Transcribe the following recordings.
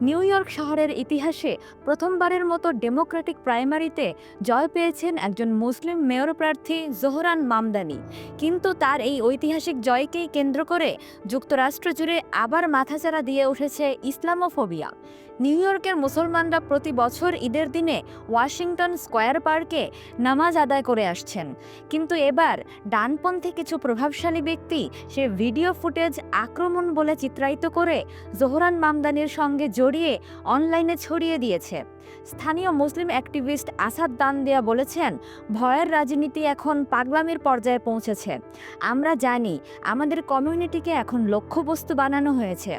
New York শহরের ইতিহাসে প্রথমবারের মতো ডেমোক্রেটিক প্রাইমারিতে জয় পেয়েছেন একজন মুসলিম মেয়র প্রার্থী জোহরান মামদানি। কিন্তু তার এই ঐতিহাসিক জয়কেই কেন্দ্র করে যুক্তরাষ্ট্র জুড়ে আবার মাথাচাড়া দিয়ে উঠেছে ইসলামোফোবিয়া। নিউ ইয়র্কের মুসলমানরা প্রতি বছর ঈদের দিনে ওয়াশিংটন স্কোয়ার পার্কে নামাজ আদায় করে আসছেন। কিন্তু এবার ডানপন্থী কিছু প্রভাবশালী ব্যক্তি সে ভিডিও ফুটেজ আক্রমণ বলে চিত্রায়িত করে জোহরান মামদানির সঙ্গে জড়িয়ে অনলাইনে ছড়িয়ে দিয়েছে। স্থানীয় মুসলিম অ্যাক্টিভিস্ট আসাদ দান দেয়া বলেছেন, ভয়ের রাজনীতি এখন পাগলামির পর্যায়ে পৌঁছেছে। আমরা জানি, আমাদের কমিউনিটিকে এখন লক্ষ্যবস্তু বানানো হয়েছে।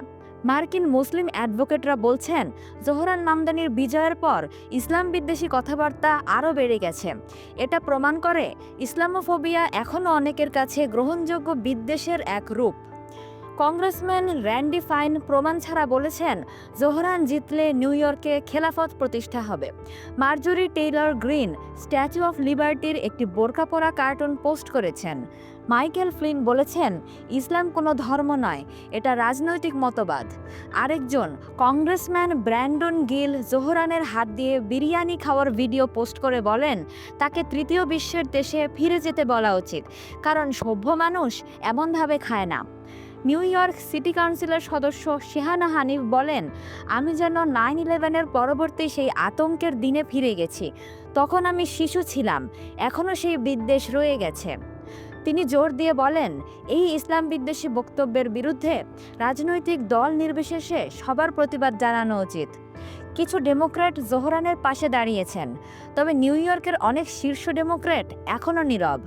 মার্কিন মুসলিম অ্যাডভোকেটরা বলছেন, জোহরান মামদানির বিজয়ের পর ইসলাম বিদ্বেষী কথাবার্তা আরও বেড়ে গেছে। এটা প্রমাণ করে, ইসলামোফোবিয়া এখনও অনেকের কাছে গ্রহণযোগ্য বিদ্বেষের এক রূপ। কংগ্রেসম্যান র্যান্ডি ফাইন প্রমাণ ছাড়া বলেছেন, জোহরান জিতলে নিউ ইয়র্কে খেলাফত প্রতিষ্ঠা হবে। Marjorie Taylor Greene, statue of লিবার্টির একটি বোরকা পরা কার্টুন পোস্ট করেছেন। মাইকেল ফ্লিন বলেছেন, ইসলাম কোনো ধর্ম নয়, এটা রাজনৈতিক মতবাদ। আরেকজন, কংগ্রেসম্যান ব্র্যান্ডন গিল জোহরানের হাত দিয়ে বিরিয়ানি খাওয়ার ভিডিও পোস্ট করে বলেন, তাকে তৃতীয় বিশ্বের দেশে ফিরে যেতে বলা উচিত, কারণ সভ্য মানুষ এমনভাবে খায় না। নিউ ইয়র্ক সিটি কাউন্সিলের সদস্য শেহানা হানিফ বলেন, আমি যেন নাইন ইলেভেনের পরবর্তী সেই আতঙ্কের দিনে ফিরে গেছি। তখন আমি শিশু ছিলাম এখনও সেই বিদ্বেষ রয়ে গেছে। তিনি জোর দিয়ে বলেন, এই ইসলাম বিদ্বেষী বক্তব্যের বিরুদ্ধে রাজনৈতিক দল নির্বিশেষে সবার প্রতিবাদ জানানো উচিত। কিছু ডেমোক্র্যাট জোহরানের পাশে দাঁড়িয়েছেন, তবে নিউ ইয়র্কের অনেক শীর্ষ ডেমোক্র্যাট এখনও নীরব।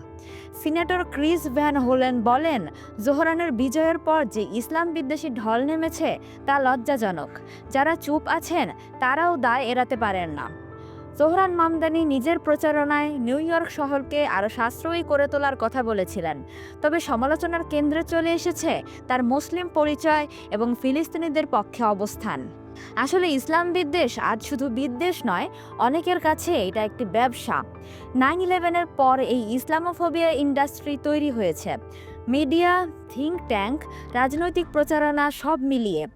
সিনেটর ক্রিস ভ্যান হোলেন বলেন, জোহরানের বিজয়ের পর যে ইসলাম বিদ্বেষী ঢল নেমেছে তা লজ্জাজনক। যারা চুপ আছেন, তারাও দায় এড়াতে পারেন না। জোহরান মামদানি নিজের প্রচারণায় নিউ ইয়র্ক শহরকে আরও সাশ্রয়ী করে তোলার কথা বলেছিলেন, তবে সমালোচনার কেন্দ্রে চলে এসেছে তার মুসলিম পরিচয় এবং ফিলিস্তিনিদের পক্ষে অবস্থান। আসলে ইসলাম বিদ্বেষ আজ শুধু বিদ্বেষ নয়, অনেকের কাছে এটা একটি ব্যবসা। নাইন ইলেভেনের পর এই ইসলামোফোবিয়া ইন্ডাস্ট্রি তৈরি হয়েছে। মিডিয়া, থিঙ্ক ট্যাঙ্ক, রাজনৈতিক প্রচারণা সব মিলিয়ে।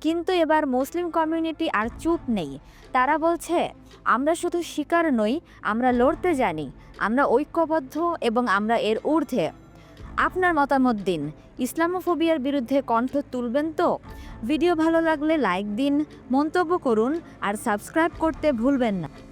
কিন্তু এবার মুসলিম কমিউনিটি আর চুপ নেই। তারা বলছে, আমরা শুধু শিকার নই, আমরা লড়তে জানি, আমরা ঐক্যবদ্ধ এবং আমরা এর ঊর্ধ্বে। আপনার মতামত দিন। ইসলামোফোবিয়ার বিরুদ্ধে কণ্ঠ তুলবেন তো? ভিডিও ভালো লাগলে লাইক দিন, মন্তব্য করুন আর সাবস্ক্রাইব করতে ভুলবেন না।